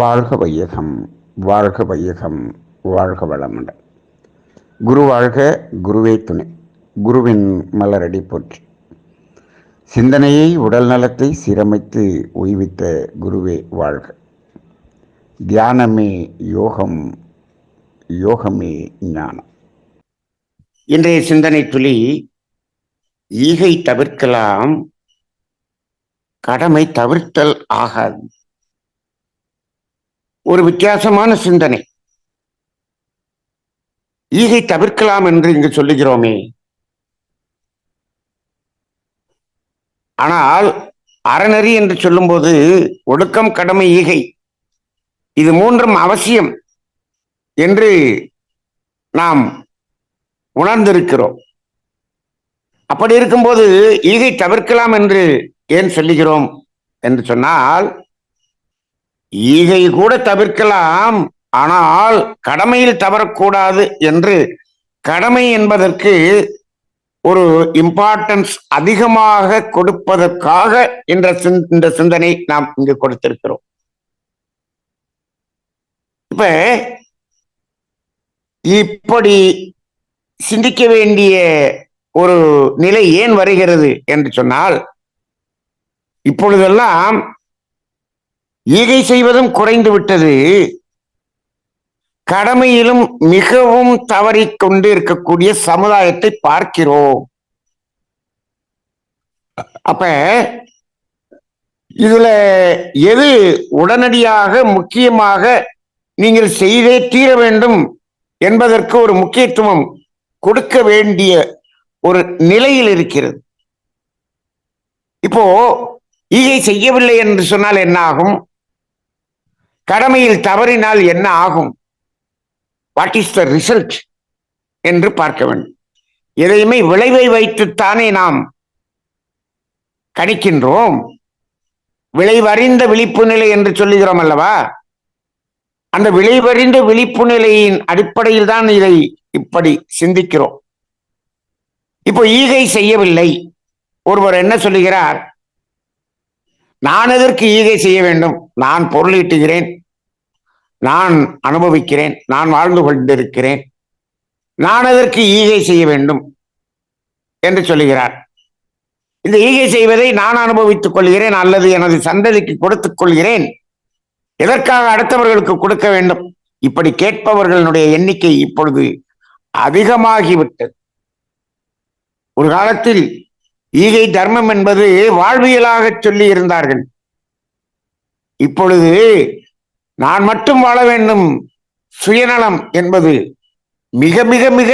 வாழ்க வையகம் வாழ்க வையகம் வாழ்க வளமுடன். குரு வாழ்க குருவே துணை. குருவின் மலரடி போற்றி. சிந்தனையை உடல் நலத்தை சீரமைத்து ஓய்வித்த குருவே வாழ்க. தியானமே யோகம் யோகமே ஞானம். இன்றைய சிந்தனை துளி ஈகை தவிர்க்கலாம் கடமை தவிர்த்தல் ஆகாது. ஒரு வித்தியாசமான சிந்தனை. ஈகை தவிர்க்கலாம் என்று இங்கு சொல்லுகிறோமே. ஆனால் அறநெறி என்று சொல்லும்போது ஒடுக்கம் கடமை ஈகை இது மூன்றும் அவசியம் என்று நாம் உணர்ந்திருக்கிறோம். அப்படி இருக்கும்போது ஈகை தவிர்க்கலாம் என்று ஏன் சொல்லுகிறோம் என்று சொன்னால் ஈகை கூட தவிர்க்கலாம் ஆனால் கடமையில் தவறக்கூடாது என்று கடமை என்பதற்கு ஒரு இம்பார்ட்டன்ஸ் அதிகமாக கொடுப்பதற்காக இந்த இந்த சிந்தனை நாம் இங்கு கொடுத்திருக்கிறோம். இப்ப இப்படி சிந்திக்க வேண்டிய ஒரு நிலை ஏன் வருகிறது என்று சொன்னால் இப்பொழுதெல்லாம் ஈகை செய்வதும் குறைந்து விட்டது. கடமையிலும் மிகவும் தவறிக் கொண்டு இருக்கக்கூடிய சமுதாயத்தை பார்க்கிறோம். அப்ப இதுல எது உடனடியாக முக்கியமாக நீங்கள் செய்தே தீர வேண்டும் என்பதற்கு ஒரு முக்கியத்துவம் கொடுக்க வேண்டிய ஒரு நிலையில் இருக்கிறது. இப்போ ஈகை செய்யவில்லை என்று சொன்னால் என்ன ஆகும் கடமையில் தவறினால் என்ன ஆகும்? வாட் இஸ் த ரிசல்ட் என்று பார்க்க வேண்டும். எதையுமே விளைவை வைத்துத்தானே நாம் கணிக்கின்றோம். விளைவறிந்த விழிப்பு நிலை என்று சொல்லுகிறோம் அல்லவா? அந்த விளைவறிந்த விழிப்பு நிலையின் அடிப்படையில் தான் இதை இப்படி சிந்திக்கிறோம். இப்போ ஈகை செய்யவில்லை. ஒருவர் என்ன சொல்லுகிறார்? நான் எதற்கு ஈகை செய்ய வேண்டும்? நான் பொருளீட்டுகிறேன் நான் அனுபவிக்கிறேன் நான் வாழ்ந்து கொண்டிருக்கிறேன் நான் அதற்கு ஈகை செய்ய வேண்டும் என்று சொல்லுகிறார். இந்த ஈகை செய்வதை நான் அனுபவித்துக் கொள்கிறேன் அல்லது எனது சந்ததிக்கு கொடுத்துக் கொள்கிறேன். எதற்காக அடுத்தவர்களுக்கு கொடுக்க வேண்டும்? இப்படி கேட்பவர்களுடைய எண்ணிக்கை இப்பொழுது அதிகமாகிவிட்டது. ஒரு காலத்தில் ஈகை தர்மம் என்பது வாழ்வியலாக சொல்லி இருந்தார்கள் இப்பொழுது நான் மட்டும் வாழ வேண்டும். சுயநலம் என்பது மிக மிக மிக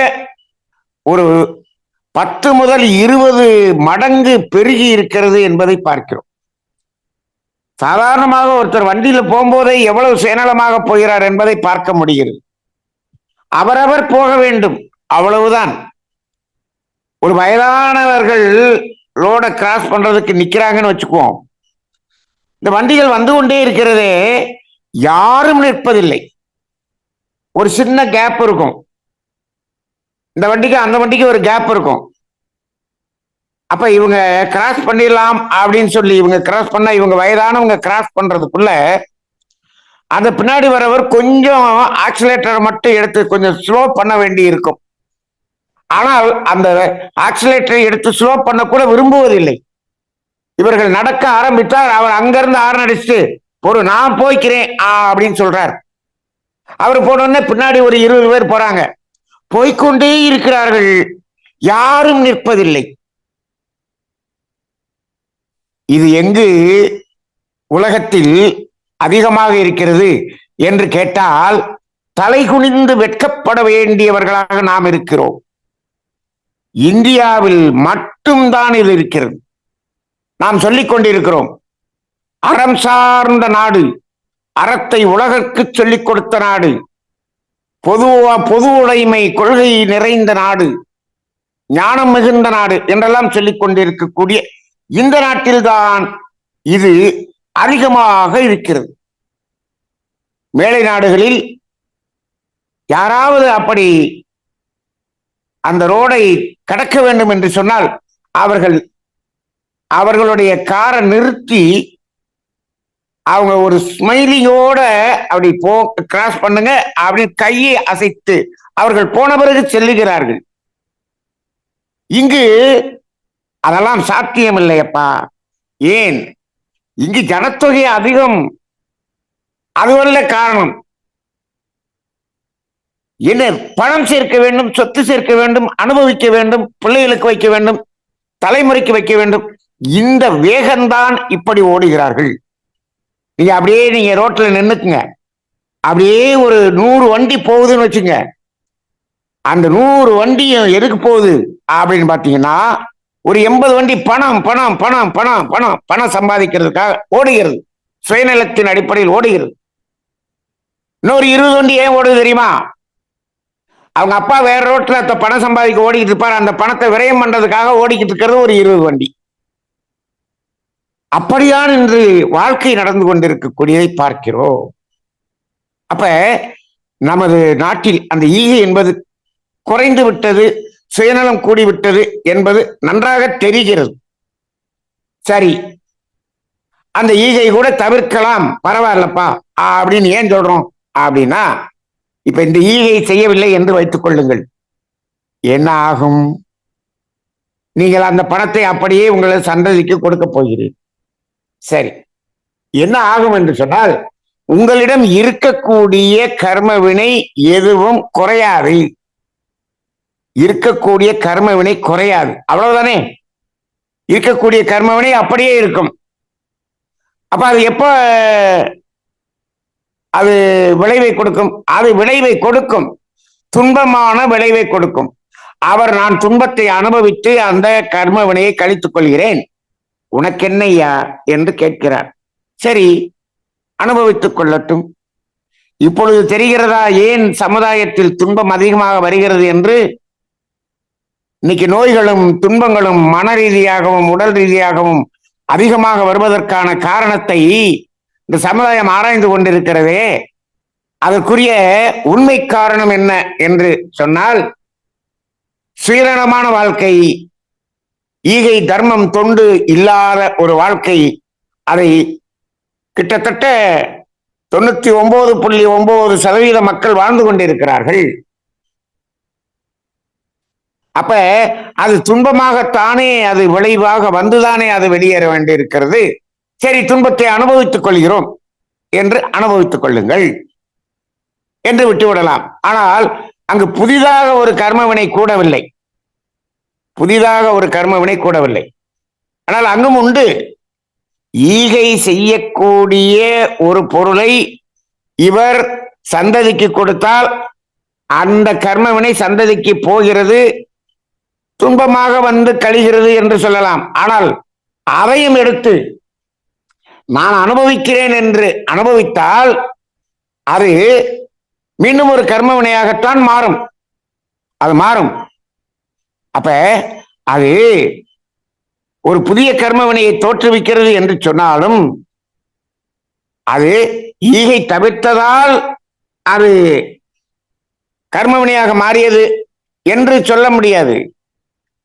ஒரு பத்து முதல் இருபது மடங்கு பெருகி இருக்கிறது என்பதை பார்க்கிறோம். சாதாரணமாக ஒருத்தர் வண்டியில போகும்போதே எவ்வளவு சுயநலமாக போகிறார் என்பதை பார்க்க முடிகிறது. அவரவர் போக வேண்டும். அவ்வளவுதான். ஒரு வயதானவர்கள் ரோட கிராஸ் பண்றதுக்கு நிக்கிறாங்கன்னு வச்சுக்குவோம். இந்த வண்டிகள் வந்து கொண்டே இருக்கிறதே யாரும் நிற்பதில்லை. ஒரு சின்ன கேப் இருக்கும். இந்த வண்டிக்கு அந்த வண்டிக்கு ஒரு கேப் இருக்கும். அப்ப இவங்க கிராஸ் பண்ணிடலாம் அப்படின்னு சொல்லி இவங்க கிராஸ் பண்ணா இவங்க வயதானவங்க கிராஸ் பண்றதுக்குள்ள அந்த பின்னாடி வரவர் கொஞ்சம் ஆக்சிலேட்டரை மட்டும் எடுத்து கொஞ்சம் ஸ்லோ பண்ண வேண்டி இருக்கும். ஆனால் அந்த ஆக்சிலேட்டரை எடுத்து ஸ்லோ பண்ண கூட விரும்புவதில்லை. இவர்கள் நடக்க ஆரம்பித்தால் அவர் அங்கிருந்து ஆரன் அடிச்சுட்டு ஒரு நான் போய்க்கிறேன் அப்படின்னு சொல்றார். அவர் போனோடனே பின்னாடி ஒரு இருபது பேர் போறாங்க. போய்க்கொண்டே இருக்கிறார்கள். யாரும் நிற்பதில்லை. இது எங்கு உலகத்தில் அதிகமாக இருக்கிறது என்று கேட்டால் தலை குனிந்து வெட்கப்பட வேண்டியவர்களாக நாம் இருக்கிறோம். இந்தியாவில் மட்டும்தான் இது இருக்கிறது. நாம் சொல்லிக் கொண்டிருக்கிறோம். அறம் சார்ந்த நாடு அறத்தை உலகிற்கு சொல்லிக் கொடுத்த நாடு பொது பொது உடைமை கொள்கை நிறைந்த நாடு ஞானம் மிகுந்த நாடு என்றெல்லாம் சொல்லிக் கொண்டிருக்கக்கூடிய இந்த நாட்டில்தான் இது அதிகமாக இருக்கிறது. மேலை நாடுகளில் யாராவது அப்படி அந்த ரோடை கடக்க வேண்டும் என்று சொன்னால் அவர்கள் அவர்களுடைய காரை நிறுத்தி அவங்க ஒரு ஸ்மைலிங்கோட அப்படி போ கிராஸ் பண்ணுங்க அப்படின்னு கையை அசைத்து அவர்கள் போன பிறகு செல்லுகிறார்கள். இங்கு அதெல்லாம் சாத்தியம் இல்லையப்பா ஏன்? இங்கு ஜனத்தொகை அதிகம். அதுவல்ல காரணம். என்ன பணம் சேர்க்க வேண்டும் சொத்து சேர்க்க வேண்டும் அனுபவிக்க வேண்டும் பிள்ளைகளுக்கு வைக்க வேண்டும் தலைமுறைக்கு வைக்க வேண்டும். இந்த வேகம்தான் இப்படி ஓடுகிறார்கள். நீங்க அப்படியே நீங்க ரோட்ல நின்னுக்குங்க. அப்படியே ஒரு நூறு வண்டி போகுதுன்னு வச்சுங்க. அந்த நூறு வண்டியும் எதுக்கு போகுது? அப்படின்னு பாத்தீங்கன்னா ஒரு எண்பது வண்டி பணம் பணம் பணம் பணம் பணம் பணம் சம்பாதிக்கிறதுக்காக ஓடுகிறது. சுயநலத்தின் அடிப்படையில் ஓடுகிறது. இன்னொரு இருபது வண்டி ஏன் ஓடுது தெரியுமா? அவங்க அப்பா வேற ரோட்ல பணம் சம்பாதிக்க ஓடிக்கிட்டு இருப்பாரு. அந்த பணத்தை விரயம் பண்றதுக்காக ஓடிக்கிட்டு இருக்கிறது ஒரு இருபது வண்டி. அப்படியான் இன்று வாழ்க்கை நடந்து கொண்டிருக்கக்கூடியதை பார்க்கிறோம். அப்ப நமது நாட்டில் அந்த ஈகை என்பது குறைந்து விட்டது சுயநலம் கூடிவிட்டது என்பது நன்றாக தெரிகிறது. சரி அந்த ஈகை கூட தவிர்க்கலாம் பரவாயில்லப்பா அப்படின்னு ஏன் சொல்றோம்? அப்படின்னா இப்ப இந்த ஈகை செய்யவில்லை என்று வைத்துக் கொள்ளுங்கள். என்ன ஆகும்? நீங்கள் அந்த பணத்தை அப்படியே உங்களது சந்ததிக்கு கொடுக்க போகிறீர்கள். சரி. என்ன ஆகும் என்று சொன்னால் உங்களிடம் இருக்கக்கூடிய கர்ம வினை எதுவும் குறையாது. இருக்கக்கூடிய கர்ம வினை குறையாது. அவ்வளவுதானே? இருக்கக்கூடிய கர்ம வினை அப்படியே இருக்கும். அப்ப அது எப்ப அது விளைவை கொடுக்கும்? அது விளைவை கொடுக்கும். துன்பமான விளைவை கொடுக்கும். அவர் நான் துன்பத்தை அனுபவித்து அந்த கர்ம வினையை கழித்துக் கொள்கிறேன். உனக்கென்னையா என்று கேட்கிறார். சரி அனுபவித்துக் கொள்ளட்டும். இப்பொழுது தெரிகிறதா ஏன் சமுதாயத்தில் துன்பம் அதிகமாக வருகிறது என்று? இன்னைக்கு நோய்களும் துன்பங்களும் மன ரீதியாகவும் உடல் ரீதியாகவும் அதிகமாக வருவதற்கான காரணத்தை இந்த சமுதாயம் ஆராய்ந்து கொண்டிருக்கிறதே. அதற்குரிய உண்மை காரணம் என்ன என்று சொன்னால் சுயநலமான வாழ்க்கை ஈகை தர்மம் தொண்டு இல்லாத ஒரு வாழ்க்கை அதை கிட்டத்தட்ட தொண்ணூத்தி ஒன்பது புள்ளி ஒன்பது சதவீத மக்கள் வாழ்ந்து கொண்டிருக்கிறார்கள். அப்ப அது துன்பமாகத்தானே அது விளைவாக வந்துதானே அது வெளியேற வேண்டியிருக்கிறது. சரி துன்பத்தை அனுபவித்துக் கொள்கிறோம் என்று அனுபவித்துக் கொள்ளுங்கள் என்று விட்டுவிடலாம். ஆனால் அங்கு புதிதாக ஒரு கர்மவினை கூடவில்லை. புதிதாக ஒரு கர்மவினை கூடவில்லை. ஆனால் அங்கும் உண்டு. ஈகை செய்யக்கூடிய ஒரு பொருளை இவர் சந்ததிக்கு கொடுத்தால் அந்த கர்மவினை சந்ததிக்கு போகிறது துன்பமாக வந்து கழிகிறது என்று சொல்லலாம். ஆனால் அதையும் எடுத்து நான் அனுபவிக்கிறேன் என்று அனுபவித்தால் அது மீண்டும் ஒரு கர்மவினையாகத்தான் மாறும். அது மாறும். அப்ப அது ஒரு புதிய கர்மவினையை தோற்றுவிக்கிறது என்று சொன்னாலும் அது ஈகை தவிர்த்ததால் அது கர்மவினையாக மாறியது என்று சொல்ல முடியாது.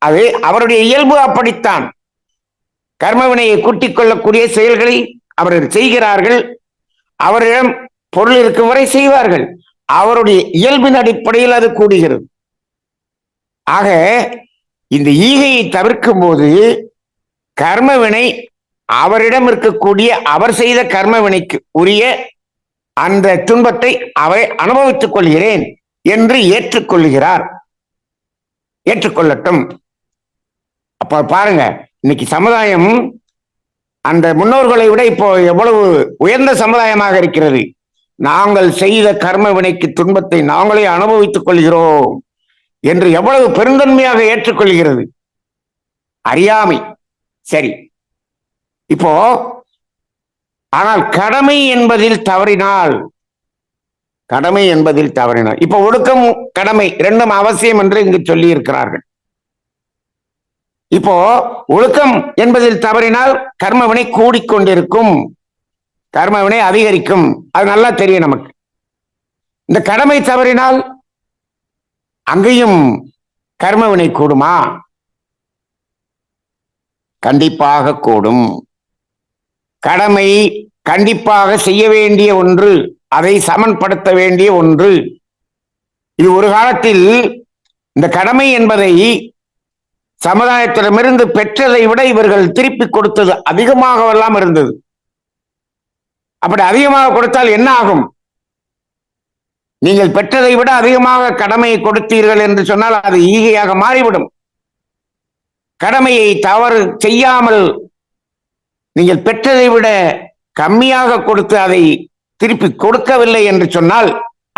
அது அவருடைய இயல்பு அப்படித்தான். கர்மவினையை கூட்டிக் கொள்ளக்கூடிய செயல்களை அவர்கள் செய்கிறார்கள். அவரிடம் பொருள் இருக்கும் வரை செய்வார்கள். அவருடைய இயல்பின் அடிப்படையில் அது கூடுகிறது. ஆக இந்த ஈகையை தவிர்க்கும் போது கர்மவினை அவரிடம் இருக்கக்கூடிய அவர் செய்த கர்மவினைக்கு உரிய அந்த துன்பத்தை அவரை அனுபவித்துக் கொள்கிறேன் என்று ஏற்றுக்கொள்கிறார். ஏற்றுக்கொள்ளட்டும். அப்ப பாருங்க இன்னைக்கு சமுதாயம் அந்த முன்னோர்களை விட இப்போ எவ்வளவு உயர்ந்த சமுதாயமாக இருக்கிறது. நாங்கள் செய்த கர்ம வினைக்கு துன்பத்தை நாங்களே அனுபவித்துக் கொள்கிறோம். என்று எவ்வளவு பெருந்தன்மையாக ஏற்றுக்கொள்கிறது? அறியாமை. சரி. இப்போ ஆனால் கடமை என்பதில் தவறினால் கடமை என்பதில் தவறினால். இப்ப ஒழுக்கம் கடமை இரண்டும் அவசியம் என்று இங்கு சொல்லி இருக்கிறார்கள் இப்போ ஒழுக்கம் என்பதில் தவறினால் கர்மவினை கூடிக்கொண்டிருக்கும். கர்மவினை அதிகரிக்கும். அது நல்லா தெரியும் நமக்கு. இந்த கடமை தவறினால் அங்கேயும் கர்மவினை கூடுமா? கண்டிப்பாக கூடும். கடமை கண்டிப்பாக செய்ய வேண்டிய ஒன்று அதை சமன்படுத்த வேண்டிய ஒன்று. இது ஒரு காலத்தில் இந்த கடமை என்பதை சமுதாயத்திடமிருந்து பெற்றதை விட இவர்கள் திருப்பி கொடுத்தது அதிகமாகவெல்லாம் இருந்தது. அப்படி அதிகமாக கொடுத்தால் என்ன ஆகும்? நீங்கள் பெற்றதை விட அதிகமாக கடமையை கொடுத்தீர்கள் என்று சொன்னால் அது ஈகையாக மாறிவிடும். கடமையை தவறு செய்யாமல் நீங்கள் பெற்றதை விட கம்மியாக கொடுத்து அதை திருப்பி கொடுக்கவில்லை என்று சொன்னால்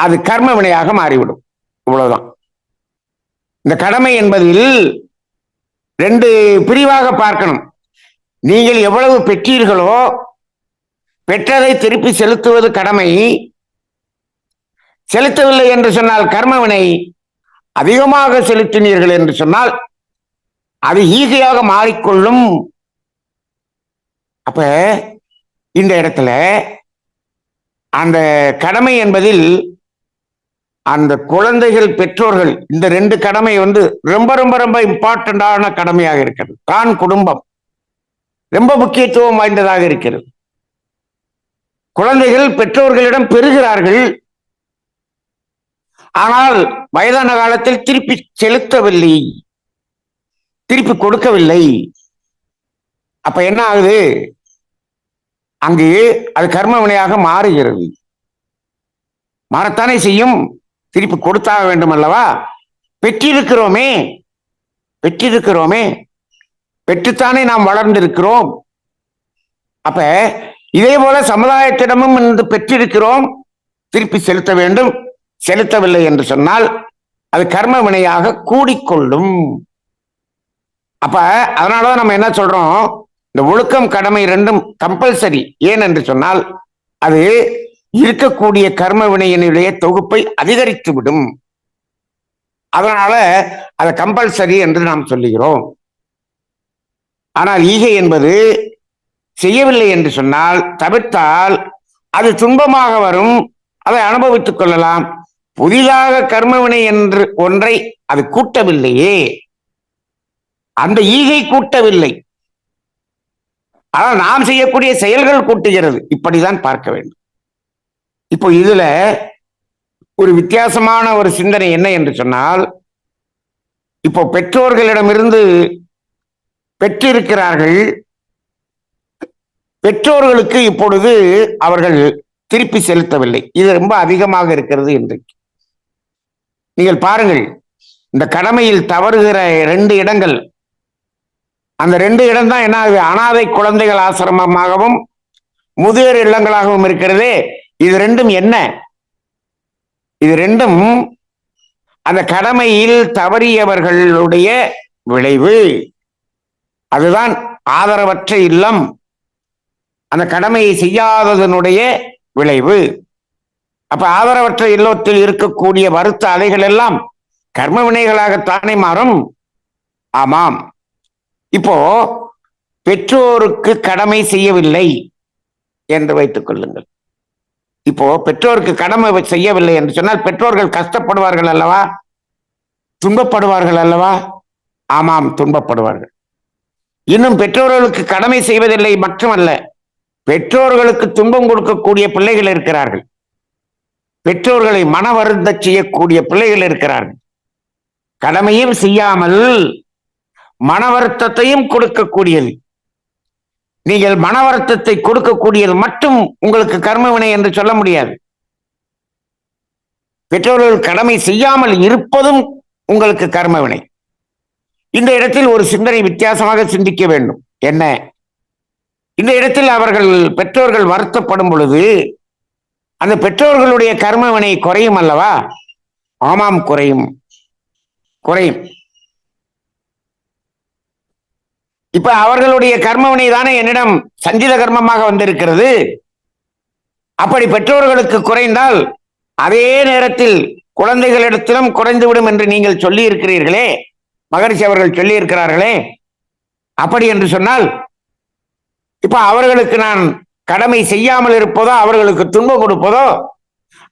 அது கர்ம வினையாக மாறிவிடும். இவ்வளவுதான். இந்த கடமை என்பதில் ரெண்டு பிரிவாக பார்க்கணும். நீங்கள் எவ்வளவு பெற்றீர்களோ பெற்றதை திருப்பி செலுத்துவது கடமை செலுத்தவில்லை என்று சொன்னால் கர்மவினை அதிகமாக செலுத்தினீர்கள் என்று சொன்னால் அது ஈகையாக மாறிக்கொள்ளும். அப்ப இந்த இடத்துல அந்த கடமை என்பதில் அந்த குழந்தைகள் பெற்றோர்கள் இந்த ரெண்டு கடமை வந்து ரொம்ப ரொம்ப ரொம்ப இம்பார்ட்டண்டான கடமையாக இருக்கிறது. தான் குடும்பம் ரொம்ப முக்கியத்துவம் வாய்ந்ததாக இருக்கிறது. குழந்தைகள் பெற்றோர்களிடம் பெறுகிறார்கள் ஆனால் வயதான காலத்தில் திருப்பி செலுத்தவில்லை. திருப்பி கொடுக்கவில்லை. அப்ப என்ன ஆகுது? அங்கு அது கர்ம வினையாக மாறுகிறது. மாறத்தானே செய்யும்? திருப்பி கொடுத்தாக வேண்டும் அல்லவா பெற்றிருக்கிறோமே. பெற்றிருக்கிறோமே. பெற்றுத்தானே நாம் வளர்ந்திருக்கிறோம். அப்ப இதே போல சமுதாயத்திடமும் இன்று பெற்றிருக்கிறோம். திருப்பி செலுத்த வேண்டும். செலுத்தவில்லை என்று சொன்னால் அது கர்ம வினையாக கூடிக்கொள்ளும். அப்ப அதனாலதான் நம்ம என்ன சொல்றோம்? இந்த ஒழுக்கம் கடமை ரெண்டும் கம்பல்சரி ஏன் என்று சொன்னால் அது இருக்கக்கூடிய கர்ம வினையினுடைய தொகுப்பை அதிகரித்து விடும் அதனால அதை கம்பல்சரி என்று நாம் சொல்லுகிறோம். ஆனால் ஈகை என்பது செய்யவில்லை என்று சொன்னால் தவிர்த்தால் அது துன்பமாக வரும். அதை அனுபவித்துக் கொள்ளலாம். புதிதாக கர்மவினை என்று ஒன்றை அது கூட்டவில்லையே. அந்த ஈகை கூட்டவில்லை. ஆனால் நாம் செய்யக்கூடிய செயல்கள் கூட்டுகிறது. இப்படிதான் பார்க்க வேண்டும். இப்போ இதுல ஒரு வித்தியாசமான ஒரு சிந்தனை என்ன என்று சொன்னால் இப்போ பெற்றோர்களிடமிருந்து பெற்றிருக்கிறார்கள். பெற்றோர்களுக்கு இப்பொழுது அவர்கள் திருப்பி செலுத்தவில்லை. இது ரொம்ப அதிகமாக இருக்கிறது இன்றைக்கு. நீங்கள் பாருங்கள் இந்த கடமையில் தவறுகிற ரெண்டு இடங்கள். அந்த ரெண்டு இடம் தான் என்ன ஆகுது அனாதை குழந்தைகள் ஆசிரமமாகவும் முதியோர் இல்லங்களாகவும் இருக்கிறதே. இது ரெண்டும் என்ன? இது ரெண்டும் அந்த கடமையில் தவறியவர்களுடைய விளைவு. அதுதான் ஆதரவற்ற இல்லம். அந்த கடமையை செய்யாததனுடைய விளைவு. அப்ப ஆதரவற்ற இல்லத்தில் இருக்கக்கூடிய வருத்த அலைகள் எல்லாம் கர்ம வினைகளாகத்தானே மாறும்? ஆமாம். இப்போ பெற்றோருக்கு கடமை செய்யவில்லை என்று வைத்துக் கொள்ளுங்கள். இப்போ பெற்றோருக்கு கடமை செய்யவில்லை என்று சொன்னால் பெற்றோர்கள் கஷ்டப்படுவார்கள் அல்லவா? துன்பப்படுவார்கள் அல்லவா? ஆமாம் துன்பப்படுவார்கள். இன்னும் பெற்றோர்களுக்கு கடமை செய்வதில்லை மட்டுமல்ல பெற்றோர்களுக்கு துன்பம் கொடுக்கக்கூடிய பிள்ளைகள் இருக்கிறார்கள். பெற்றோர்களை மன வருந்த செய்யக்கூடிய பிள்ளைகள் இருக்கிறார்கள். கடமையும் செய்யாமல் மன வருத்தத்தையும் கொடுக்கக்கூடியது. நீங்கள் மன வருத்தத்தை கொடுக்கக்கூடியது மட்டும் உங்களுக்கு கர்மவினை என்று சொல்ல முடியாது. பெற்றோர்கள் கடமை செய்யாமல் இருப்பதும் உங்களுக்கு கர்மவினை. இந்த இடத்தில் ஒரு சிந்தனை வித்தியாசமாக சிந்திக்க வேண்டும். என்ன? இந்த இடத்தில் அவர்கள் பெற்றோர்கள் வருத்தப்படும் பொழுது அந்த பெற்றோர்களுடைய கர்மவினை குறையும் அல்லவா? ஆமாம் குறையும். குறையும். இப்ப அவர்களுடைய கர்மவினை தானே என்னிடம் சஞ்சித கர்மமாக வந்திருக்கிறது. அப்படி பெற்றோர்களுக்கு குறைந்தால் அதே நேரத்தில் குழந்தைகளிடத்திலும் குறைந்துவிடும் என்று நீங்கள் சொல்லி இருக்கிறீர்களே மகரிஷி அவர்கள் சொல்லி இருக்கிறார்களே அப்படி என்று சொன்னால் இப்ப அவர்களுக்கு நான் கடமை செய்யாமல் இருப்பதோ அவர்களுக்கு துன்பம் கொடுப்பதோ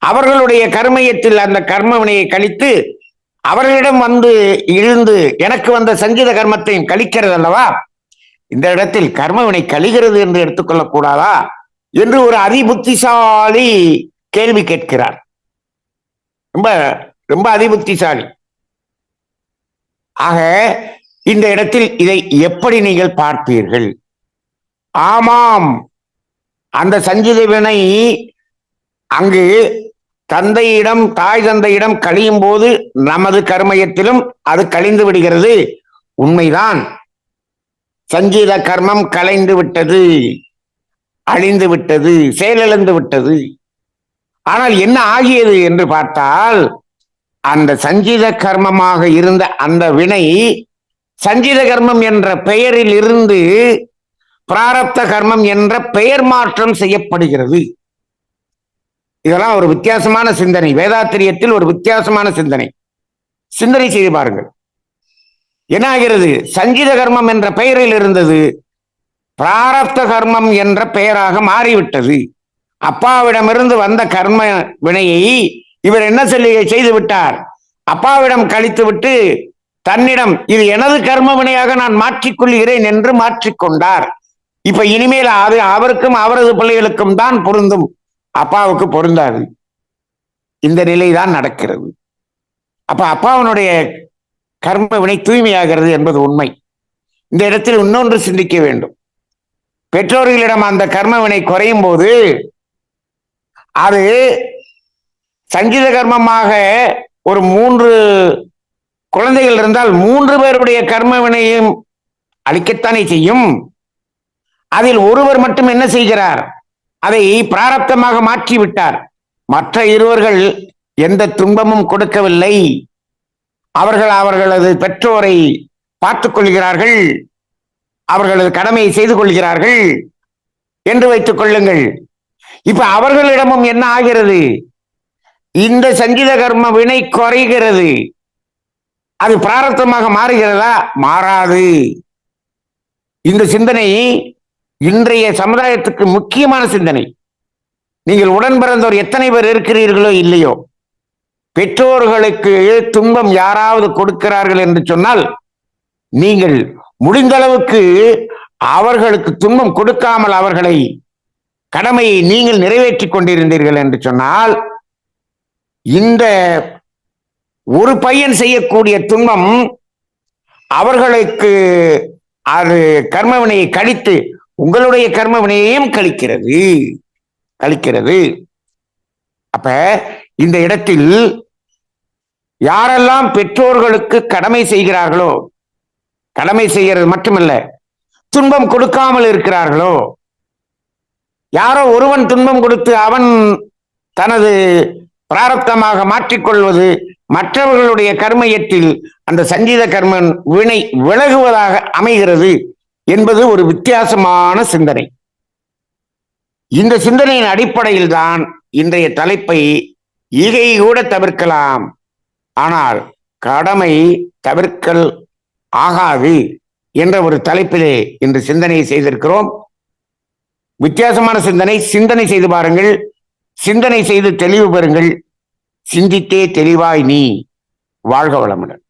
அவர்களுடைய கர்மயத்தில் அந்த கர்மவினையை கழித்து அவர்களிடம் வந்து இழுந்து எனக்கு வந்த சங்கீத கர்மத்தையும் கழிக்கிறது அல்லவா? இந்த இடத்தில் கர்மவினை கழிகிறது என்று எடுத்துக்கொள்ளக்கூடாதா என்று ஒரு அதிபுத்திசாலி கேள்வி கேட்கிறார். ரொம்ப ரொம்ப அதிபுத்திசாலி. ஆக இந்த இடத்தில் இதை எப்படி நீங்கள் பார்ப்பீர்கள் ஆமாம் அந்த சஞ்சித வினை அங்கு தந்தையிடம் தாய் தந்தையிடம் கழியும் போது நமது கர்மயத்திலும் அது கழிந்து விடுகிறது. உண்மைதான். சஞ்சீத கர்மம் கலைந்து விட்டது அழிந்து விட்டது செயலிழந்து விட்டது. ஆனால் என்ன ஆகியது என்று பார்த்தால் அந்த சஞ்சீத கர்மமாக இருந்த அந்த வினை சஞ்சீத கர்மம் என்ற பெயரில் இருந்து பிராரப்த கர்மம் என்ற பெயர் மாற்றம் செய்யப்படுகிறது. இதெல்லாம் ஒரு வித்தியாசமான சிந்தனை. வேதாத்திரியத்தில் ஒரு வித்தியாசமான சிந்தனை. சிந்தனை செய்து பாருங்கள். என்ன ஆகிறது? சங்கீத கர்மம் என்ற பெயரில் இருந்தது. பிராரப்த கர்மம் என்ற பெயராக மாறிவிட்டது. அப்பாவிடமிருந்து வந்த கர்ம வினையை இவர் என்ன சொல்லி செய்து விட்டார்? அப்பாவிடம் கழித்து விட்டு தன்னிடம் இது எனது கர்ம வினையாக நான் மாற்றிக்கொள்கிறேன் என்று மாற்றிக்கொண்டார். இப்ப இனிமேல் அது அவருக்கும் அவரது பிள்ளைகளுக்கும் தான் பொருந்தும். அப்பாவுக்கு பொருந்தாது. இந்த நிலைதான் நடக்கிறது. அப்ப அப்பாவனுடைய கர்ம வினை தூய்மையாகிறது என்பது உண்மை. இந்த இடத்தில் இன்னொன்று சிந்திக்க வேண்டும். பெற்றோர்களிடம் அந்த கர்ம வினை குறையும் போது அது சங்கீத கர்மமாக ஒரு மூன்று குழந்தைகள் இருந்தால் மூன்று பேருடைய கர்ம வினையும் அளிக்கத்தானே செய்யும்? அதில் ஒருவர் மட்டும் என்ன செய்கிறார்? அதை பிராரப்தமாக மாற்றி விட்டார் மற்ற இருவர்கள் எந்த துன்பமும் கொடுக்கவில்லை. அவர்கள் அவர்களது பெற்றோரை பார்த்துக் கொள்கிறார்கள். அவர்களது கடமையை செய்து கொள்கிறார்கள் என்று வைத்துக் கொள்ளுங்கள். இப்ப அவர்களிடமும் என்ன ஆகிறது? இந்த சங்கீத கர்ம வினை குறைகிறது. அது பிராரத்தமாக மாறுகிறதா? மாறாது. இந்த சிந்தனை இன்றைய சமுதாயத்துக்கு முக்கியமான சிந்தனை. நீங்கள் உடன் பிறந்தோர் எத்தனை பேர் இருக்கிறீர்களோ இல்லையோ? பெற்றோர்களுக்கு துன்பம் யாராவது கொடுக்கிறார்கள் என்று சொன்னால் நீங்கள் முடிந்த அளவுக்கு அவர்களுக்கு துன்பம் கொடுக்காமல் அவர்களை கடமையை நீங்கள் நிறைவேற்றிக் கொண்டிருந்தீர்கள் என்று சொன்னால் இந்த ஒரு பையன் செய்யக்கூடிய துன்பம் அவர்களுக்கு அது கர்மவினையை கழித்து உங்களுடைய கர்மவினையையும் கழிக்கிறது. கழிக்கிறது. அப்ப இந்த இடத்தில் யாரெல்லாம் பெற்றோர்களுக்கு கடமை செய்கிறார்களோ கடமை செய்கிறது மட்டுமல்ல துன்பம் கொடுக்காமல் இருக்கிறார்களோ யாரோ ஒருவன் துன்பம் கொடுத்து அவன் தனது பிராரப்தமாக மாற்றிக்கொள்வது மற்றவர்களுடைய கர்மயத்தில் அந்த சங்கீத கர்மன் வினை விலகுவதாக அமைகிறது. என்பது ஒரு வித்தியாசமான சிந்தனை. இந்த சிந்தனையின் அடிப்படையில் தான் இன்றைய தலைப்பை ஈகை கூட தவிர்க்கலாம். ஆனால் கடமை தவிர்க்கல் ஆகாது என்ற ஒரு தலைப்பிலே இன்று சிந்தனையை செய்திருக்கிறோம். வித்தியாசமான சிந்தனை சிந்தனை செய்து பாருங்கள். சிந்தனை செய்து தெளிவு பெறுங்கள். சிந்தித்தே தெளிவாய் நீ. வாழ்க வளமுடன்.